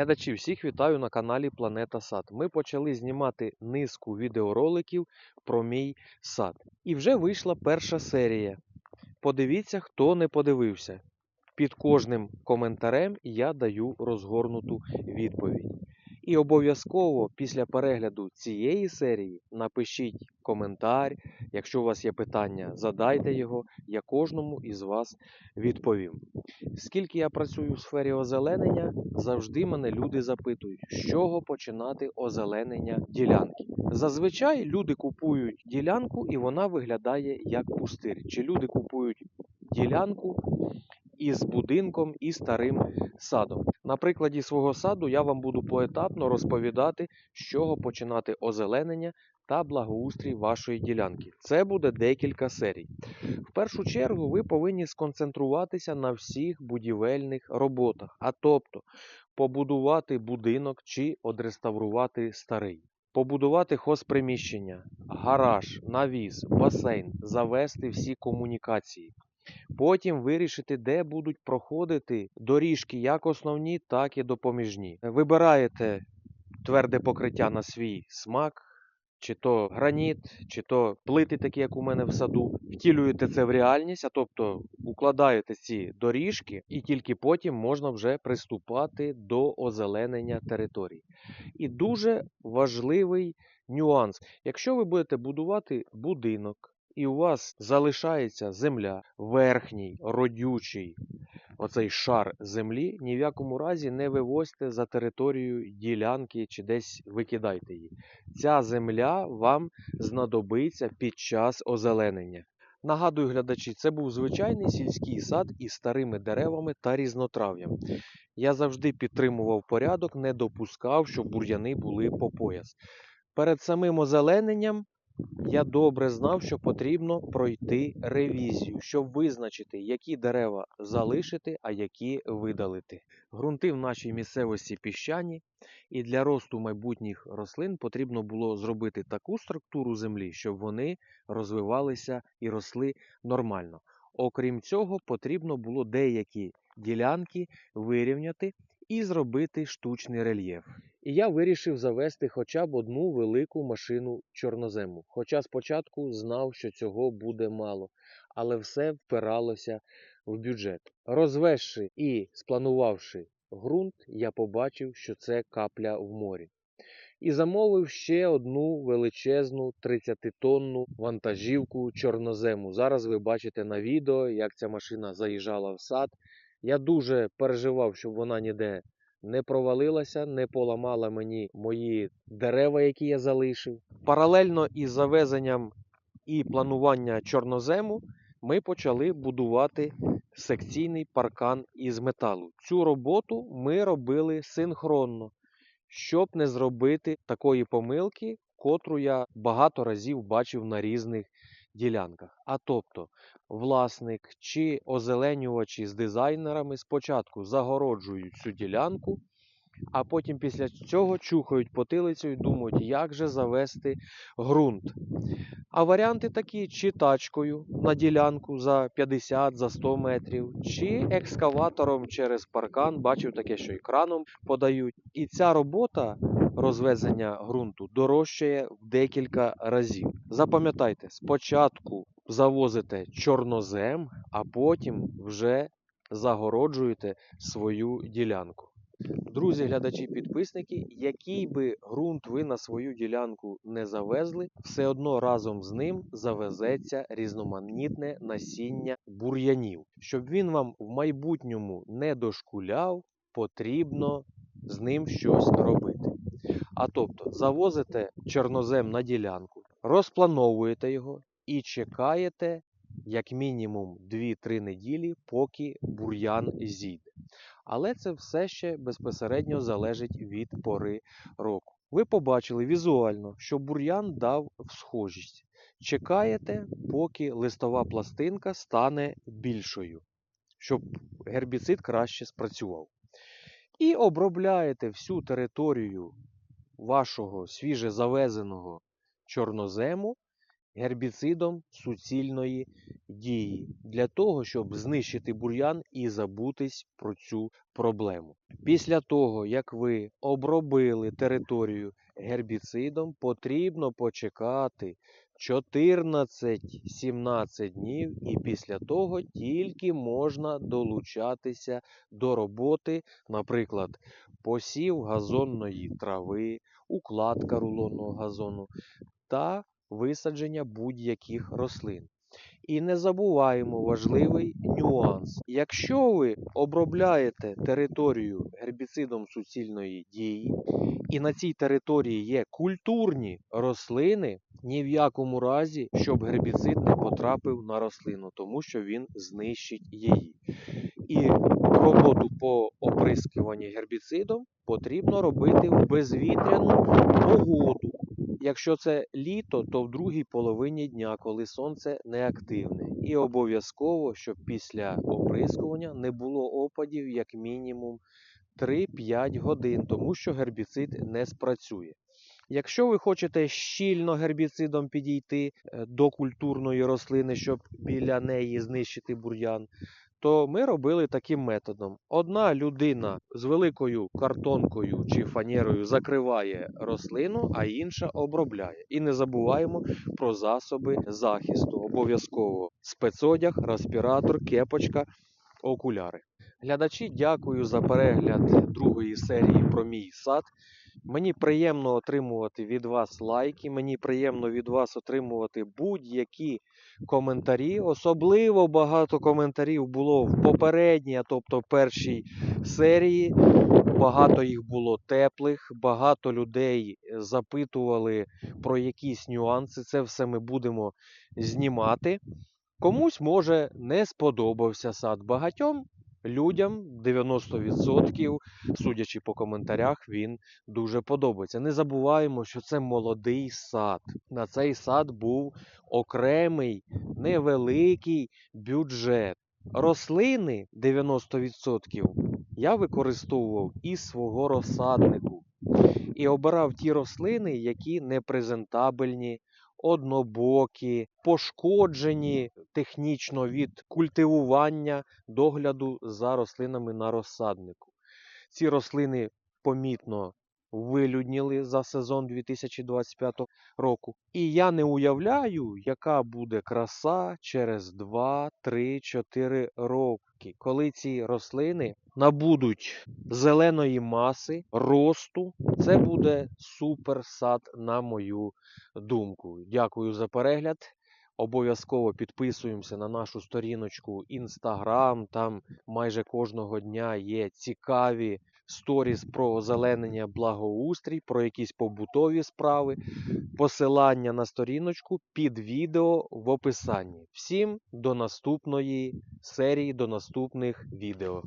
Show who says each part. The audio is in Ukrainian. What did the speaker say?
Speaker 1: Глядачі, всіх вітаю на каналі Планета Сад. Ми почали знімати низку відеороликів про мій сад. І вже вийшла перша серія. Подивіться, хто не подивився. Під кожним коментарем я даю розгорнуту відповідь. І обов'язково після перегляду цієї серії напишіть коментар. Якщо у вас є питання, задайте його. Я кожному із вас відповім. Скільки я працюю в сфері озеленення, завжди мене люди запитують, з чого починати озеленення ділянки. Зазвичай люди купують ділянку і вона виглядає як пустир. Чи люди купують ділянку із будинком і старим садом. На прикладі свого саду я вам буду поетапно розповідати, з чого починати озеленення та благоустрій вашої ділянки. Це буде декілька серій. В першу чергу ви повинні сконцентруватися на всіх будівельних роботах, а тобто побудувати будинок чи одреставрувати старий. Побудувати хозприміщення, гараж, навіс, басейн, завести всі комунікації. Потім вирішити, де будуть проходити доріжки, як основні, так і допоміжні. Вибираєте тверде покриття на свій смак, чи то граніт, чи то плити, такі, як у мене в саду. Втілюєте це в реальність, а тобто укладаєте ці доріжки, і тільки потім можна вже приступати до озеленення територій. І дуже важливий нюанс. Якщо ви будете будувати будинок, і у вас залишається земля, верхній, родючий, оцей шар землі, ні в якому разі не вивозьте за територію ділянки чи десь викидайте її. Ця земля вам знадобиться під час озеленення. Нагадую, глядачі, це був звичайний сільський сад із старими деревами та різнотрав'ям. Я завжди підтримував порядок, не допускав, щоб бур'яни були по пояс. Перед самим озелененням я добре знав, що потрібно пройти ревізію, щоб визначити, які дерева залишити, а які видалити. Грунти в нашій місцевості піщані, і для росту майбутніх рослин потрібно було зробити таку структуру землі, щоб вони розвивалися і росли нормально. Окрім цього, потрібно було деякі ділянки вирівняти і зробити штучний рельєф. І я вирішив завести хоча б одну велику машину чорнозему. Хоча спочатку знав, що цього буде мало, але все впиралося в бюджет. Розвезши і спланувавши ґрунт, я побачив, що це капля в морі. І замовив ще одну величезну 30-тонну вантажівку чорнозему. Зараз ви бачите на відео, як ця машина заїжджала в сад. Я дуже переживав, щоб вона ніде не провалилася, не поламала мені мої дерева, які я залишив. Паралельно із завезенням і планування чорнозему ми почали будувати секційний паркан із металу. Цю роботу ми робили синхронно, щоб не зробити такої помилки, котру я багато разів бачив на різних ділянках. А тобто, власник чи озеленювачі з дизайнерами спочатку загороджують цю ділянку, а потім після цього чухають потилицю і думають, як же завести ґрунт. А варіанти такі: чи тачкою на ділянку за 50 за 100 метрів, чи екскаватором через паркан, бачив таке, що і краном подають. І ця робота розвезення ґрунту дорожчає в декілька разів. Запам'ятайте, спочатку завозите чорнозем, а потім вже загороджуєте свою ділянку. Друзі, глядачі, підписники, який би ґрунт ви на свою ділянку не завезли, все одно разом з ним завезеться різноманітне насіння бур'янів. Щоб він вам в майбутньому не дошкуляв, потрібно з ним щось робити. А тобто завозите чорнозем на ділянку, розплановуєте його і чекаєте як мінімум 2-3 неділі, поки бур'ян зійде. Але це все ще безпосередньо залежить від пори року. Ви побачили візуально, що бур'ян дав всхожість. Чекаєте, поки листова пластинка стане більшою, щоб гербіцид краще спрацював. І обробляєте всю територію вашого свіже завезеного чорнозему гербіцидом суцільної дії для того, щоб знищити бур'ян і забутись про цю проблему. Після того, як ви обробили територію гербіцидом, потрібно почекати 14-17 днів, і після того тільки можна долучатися до роботи, наприклад, посів газонної трави, укладка рулонного газону та висадження будь-яких рослин. І не забуваємо важливий нюанс. Якщо ви обробляєте територію гербіцидом суцільної дії, і на цій території є культурні рослини, ні в якому разі, щоб гербіцид не потрапив на рослину, тому що він знищить її. І роботу по оприскуванні гербіцидом потрібно робити в безвітряну погоду. Якщо це літо, то в другій половині дня, коли сонце не активне. І обов'язково, щоб після оприскування не було опадів як мінімум 3-5 годин, тому що гербіцид не спрацює. Якщо ви хочете щільно гербіцидом підійти е, до культурної рослини, щоб біля неї знищити бур'ян, то ми робили таким методом: одна людина з великою картонкою чи фанерою закриває рослину, а інша обробляє. І не забуваємо про засоби захисту. Обов'язково спецодяг, респіратор, кепочка, окуляри. Глядачі, дякую за перегляд другої серії про мій сад. Мені приємно отримувати від вас лайки, мені приємно від вас отримувати будь-які коментарі. Особливо багато коментарів було в попередній, тобто першій серії. Багато їх було теплих, багато людей запитували про якісь нюанси. Це все ми будемо знімати. Комусь може не сподобався сад багатьом. Людям 90%, судячи по коментарях, він дуже подобається. Не забуваємо, що це молодий сад. На цей сад був окремий невеликий бюджет. Рослини 90% я використовував із свого розсаднику і обирав ті рослини, які непрезентабельні, однобокі, пошкоджені технічно від культивування догляду за рослинами на розсаднику. Ці рослини помітно вилюдніли за сезон 2025 року. І я не уявляю, яка буде краса через 2, 3, 4 роки, коли ці рослини набудуть зеленої маси, росту. Це буде супер сад, на мою думку. Дякую за перегляд. Обов'язково підписуємося на нашу сторіночку Instagram. Там майже кожного дня є цікаві сторіс про озеленення благоустрій, про якісь побутові справи. Посилання на сторіночку під відео в описанні. Всім до наступної серії, до наступних відео.